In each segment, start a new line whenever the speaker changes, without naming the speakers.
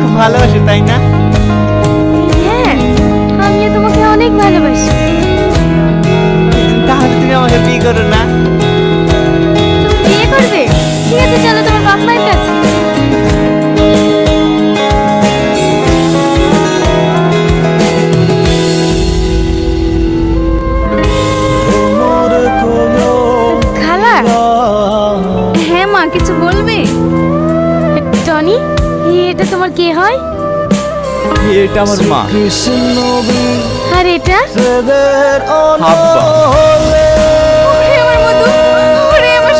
খুব ভালোবাসো তাই না?
হ্যাঁ আমিও তোমাকে অনেক ভালোবাসি।
তাহলে তুমি আমাকে বিয়ে করো না?
এটা তোমার কে হয়?
এটা আমার মা।
আর এটা? আব্বা আমার ওরে আমার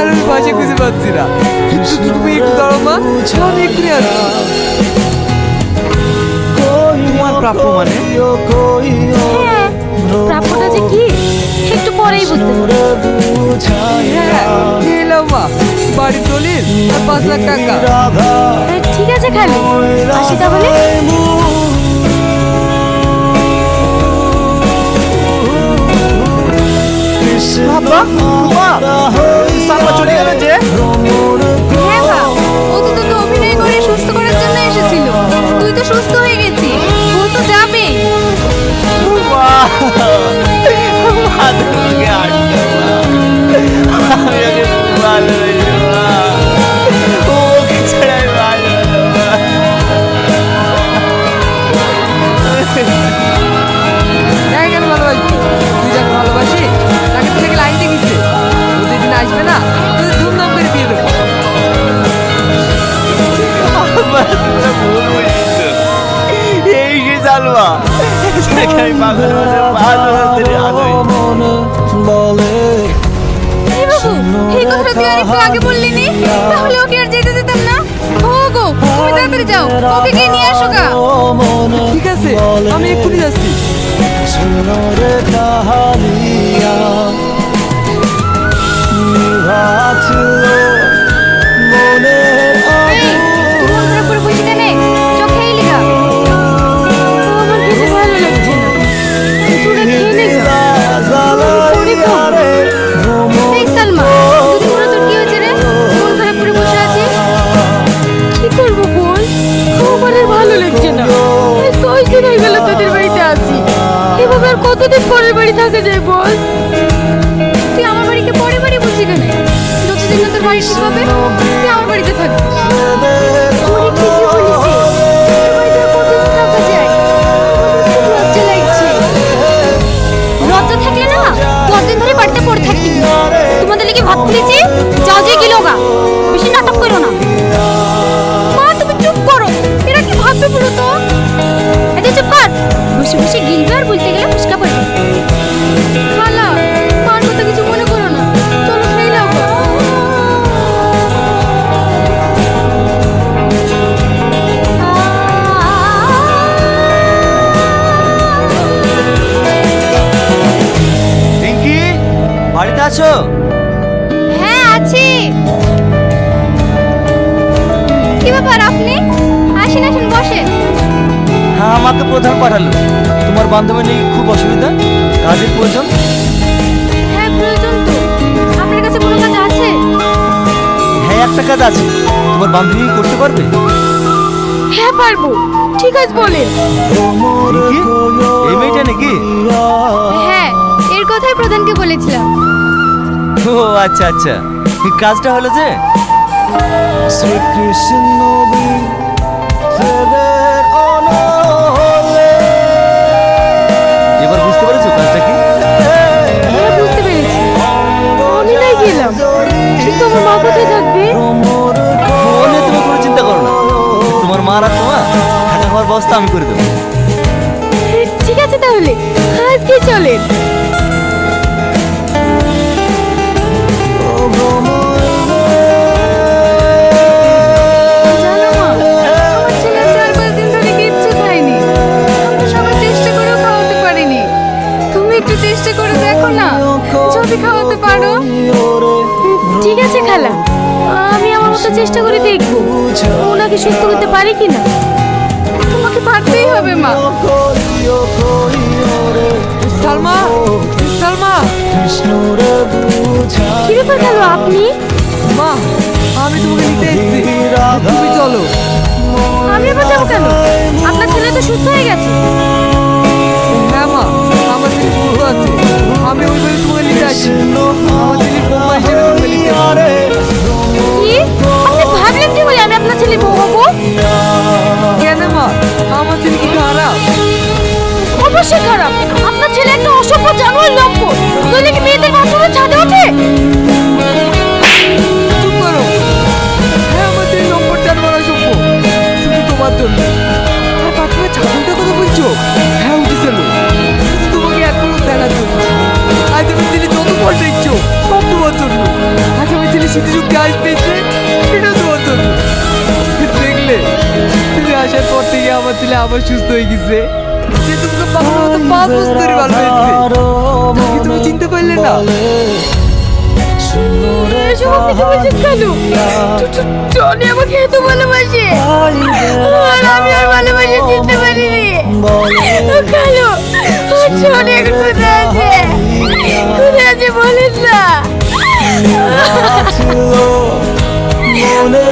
তার
আমি পাশে খুঁজে পাচ্ছি না। তুমি একটু দাঁড়াও মা আমি আসছি।
তোমার প্রাপ্য মানে?
হ্যাঁ প্রাপ্যটা যে কি একটু পরেই বুঝতে পারব।
এলাম মা? বাড়ির দলিল? আর পাঁচ লাখ টাকা।
ঠিক আছে খালু। আসি তাহলে।
হাব্বা মা সালমা চলে গেল যে।
হ্যাঁ মা ও তো তোকে অভিনয় করে সুস্থ করার জন্য এসেছিল। তুই তো সুস্থ হয়ে গেছিস ও তো যাবে।
মা
যাকে
বলে
এই কথাটা তুই আর আগে বললি নি তাহলে ওকে আর যেতে দিতাম না? ও গো তুমি তাড়াতাড়ি যাও ওকে গিয়ে নিয়ে আসো গা।
ঠিক আছে আমি এক্ষুনি যাচ্ছি।
এই তুই এই দিন হয়ে গেল তোদের বাড়িতে আছি। এভাবে আর কতদিন পরের বাড়ি থাকা যায় বল? তুই আমার বাড়িকে পরের বাড়ি বলছি কেন? যতদিন না তোর বাড়ি ঠিক হবে, তুই আমার বাড়িতে থাকবি।
প্রধান পাঠালো। তোমার বান্ধবী নেই খুব অসুবিধা? কাজের প্রয়োজন?
হ্যাঁ প্রয়োজন তো। আপনার কাছে কোনো কাজ আছে?
হ্যাঁ একটা কাজ আছে। তোমার বান্ধবী করতে পারবে?
হ্যাঁ পারব। ঠিক আছে বলেন।
এই মেয়েটা নাকি?
হ্যাঁ এর কথাই প্রধানকে বলেছিলাম।
ও আচ্ছা আচ্ছা। এই কাজটা হলো যে? এবার ব্যবস্থা আমি করে দেবো।
ঠিক আছে তাহলে আজকে চলেন। চেষ্টা দেখো না খাওয়াতে পারো। ঠিক আছে খালা আমি আমার মতো চেষ্টা করে দেখব। ওনাকে সুস্থ করতে পারি কিনা? পারতেই হবে, মা।
সালমা সালমা।
কি ব্যাপার খালো আপনি?
মা, আমি তোমাকে নিতে এসেছি। তুমি চলো।
আমি আবার যাব কেন? আপনার ছেলে তো সুস্থ হয়ে গেছে। অবশ্যই খারাপ। আপনার ছেলে একটা অসভ্য জানোয়ার লম্পট নইলে কি মেয়েদের বাথরুমে ছাদে ওঠে?
হ্যাঁ আমার ছেলে নম্বর জানবার অসভ্য শুধু তোমার জন্য। আর বাথরুমে বলছো? হ্যাঁ উঠেছিল শুধু তোমাকে এক পলক দেখার জন্য। আজ আমি ছেলে যত ফলটা ইচ্ছো সব তোমার জন্য। আজ আমি ছেলে স্মৃতিযুক্তি আজ পেয়েছে সেটা তোমার দেখলে, তুমি আসার পর থেকে আমার ছেলে আবার সুস্থ হয়ে গেছে। সে তোমাকে পাগল মতো পাঁচ বছর ধরে ভালো হয়েছে। তুমি চিনতে পারলে না।
এসব আপনি কি বলছেন কেন টনি আমাকে এত ভালোবাসে। আর আমি আর ভালোবাসে চিনতে পারিনি। কালো টনি এখন কোথায় আছে। কোথায় আছে বলেন না।
মনে